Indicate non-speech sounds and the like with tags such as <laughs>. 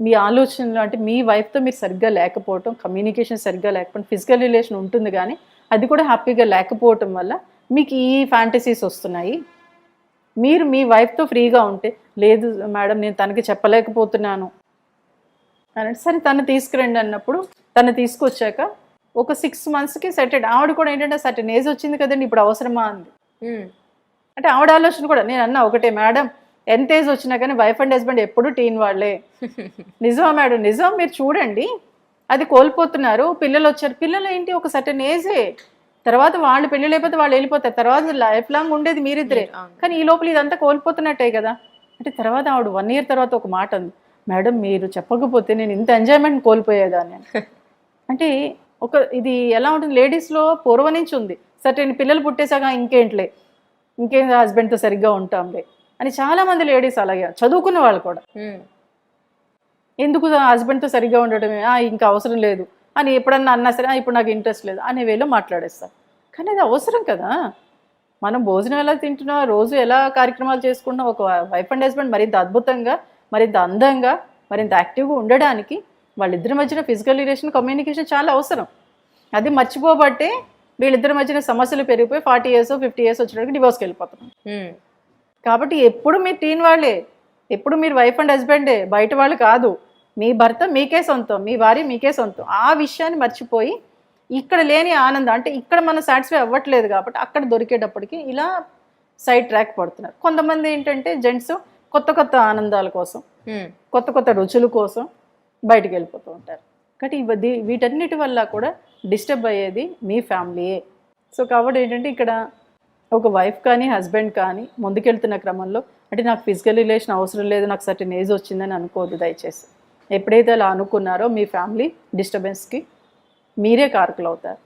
మీ ఆలోచనలు అంటే మీ వైఫ్తో మీరు సరిగ్గా లేకపోవటం కమ్యూనికేషన్ సరిగ్గా లేకపోవడం ఫిజికల్ రిలేషన్ ఉంటుంది కానీ అది కూడా హ్యాపీగా లేకపోవటం వల్ల మీకు ఈ ఫ్యాంటసీస్ వస్తున్నాయి. మీరు మీ వైఫ్తో ఫ్రీగా ఉంటే లేదు మేడం నేను తనకి చెప్పలేకపోతున్నాను అని అంటే, సరే తను తీసుకురండి అన్నప్పుడు తను తీసుకొచ్చాక ఒక సిక్స్ మంత్స్కి సెటెడ్ ఆవిడ కూడా ఏంటంటే సర్టెన్ ఏజ్ వచ్చింది కదండి ఇప్పుడు అవసరమా అంది. అంటే ఆవిడ ఆలోచన కూడా నేను అన్నా ఒకటే మేడం ఎంత ఏజ్ వచ్చినా కానీ వైఫ్ అండ్ హస్బెండ్ ఎప్పుడు టీన్ వాళ్ళే. <laughs> నిజమా మేడం నిజం. మీరు చూడండి. అది కోల్పోతున్నారు. పిల్లలు వచ్చారు. పిల్లలు ఏంటి? ఒక సర్టెన్ ఏజే తర్వాత వాళ్ళు పెళ్ళి లేకపోతే వాళ్ళు వెళ్ళిపోతారు. తర్వాత లైఫ్ లాంగ్ ఉండేది మీరిద్దరే. కానీ ఈ లోపల ఇదంతా కోల్పోతున్నట్టే కదా. అంటే తర్వాత ఆవిడ వన్ ఇయర్ తర్వాత ఒక మాట అంది. మేడం మీరు చెప్పకపోతే నేను ఇంత ఎంజాయ్మెంట్ కోల్పోయేదాన్ని అని." <laughs> అంటే ఒక ఇది ఎలా ఉంటుంది? లేడీస్లో పూర్వం నుంచి ఉంది. సర్టెన్ పిల్లలు పుట్టేశాక ఇంకేంట్లే. ఇంకేం హస్బెండ్తో సరిగ్గా ఉంటాంలే. అని చాలా మంది లేడీస్ అలాగే చదువుకున్న వాళ్ళు కూడా. ఎందుకు హస్బెండ్తో సరిగ్గా ఉండటమే? "ఆ, ఇంకా అవసరం లేదు. అని ఎప్పుడన్నా అన్నా సరే "ఆ, ఇప్పుడు నాకు ఇంట్రెస్ట్ లేదు అనే వేలో మాట్లాడేస్తారు. కానీ అది అవసరం కదా. మనం భోజనం ఎలా తింటున్నాం రోజు ఎలా కార్యక్రమాలు చేసుకుంటున్నాం ఒక వైఫ్ అండ్ హస్బెండ్ మరింత అద్భుతంగా మరింత అందంగా మరింత యాక్టివ్గా ఉండడానికి వాళ్ళిద్దరి మధ్యన ఫిజికల్ రిలేషన్ కమ్యూనికేషన్ చాలా అవసరం. అది మర్చిపోబట్టే వీళ్ళిద్దరి మధ్యన సమస్యలు పెరిగిపోయి ఫార్టీ ఇయర్స్ ఫిఫ్టీ ఇయర్స్ వచ్చినప్పటికి డివోర్స్కి వెళ్ళిపోతున్నాం కాబట్టి ఎప్పుడు మీరు టీన్ వాళ్ళే ఎప్పుడు మీరు వైఫ్ అండ్ హస్బెండే బయట వాళ్ళు కాదు. మీ భర్త మీకే సొంతం మీ భార్య మీకే సొంతం. ఆ విషయాన్ని మర్చిపోయి ఇక్కడ లేని ఆనందం అంటే ఇక్కడ మనం సాటిస్ఫై అవ్వట్లేదు కాబట్టి అక్కడ దొరికేటప్పటికి ఇలా సైడ్ ట్రాక్ పడుతున్నారు. కొంతమంది ఏంటంటే జెంట్స్ కొత్త కొత్త ఆనందాల కోసం కొత్త కొత్త రుచుల కోసం బయటికి వెళ్ళిపోతూ ఉంటారు. కాబట్టి వీటన్నిటి వల్ల కూడా డిస్టర్బ్ అయ్యేది మీ ఫ్యామిలీయే. సో కాబట్టి ఏంటంటే ఇక్కడ ఒక వైఫ్ కానీ హస్బెండ్ కానీ ముందుకెళ్తున్న క్రమంలో అంటే నాకు ఫిజికల్ రిలేషన్ అవసరం లేదు నాకు సర్టెన్ ఏజ్ వచ్చిందని అనుకోవద్దు దయచేసి. ఎప్పుడైతే అలా అనుకున్నారో మీ ఫ్యామిలీ డిస్టర్బెన్స్కి మీరే కారకులు అవుతారు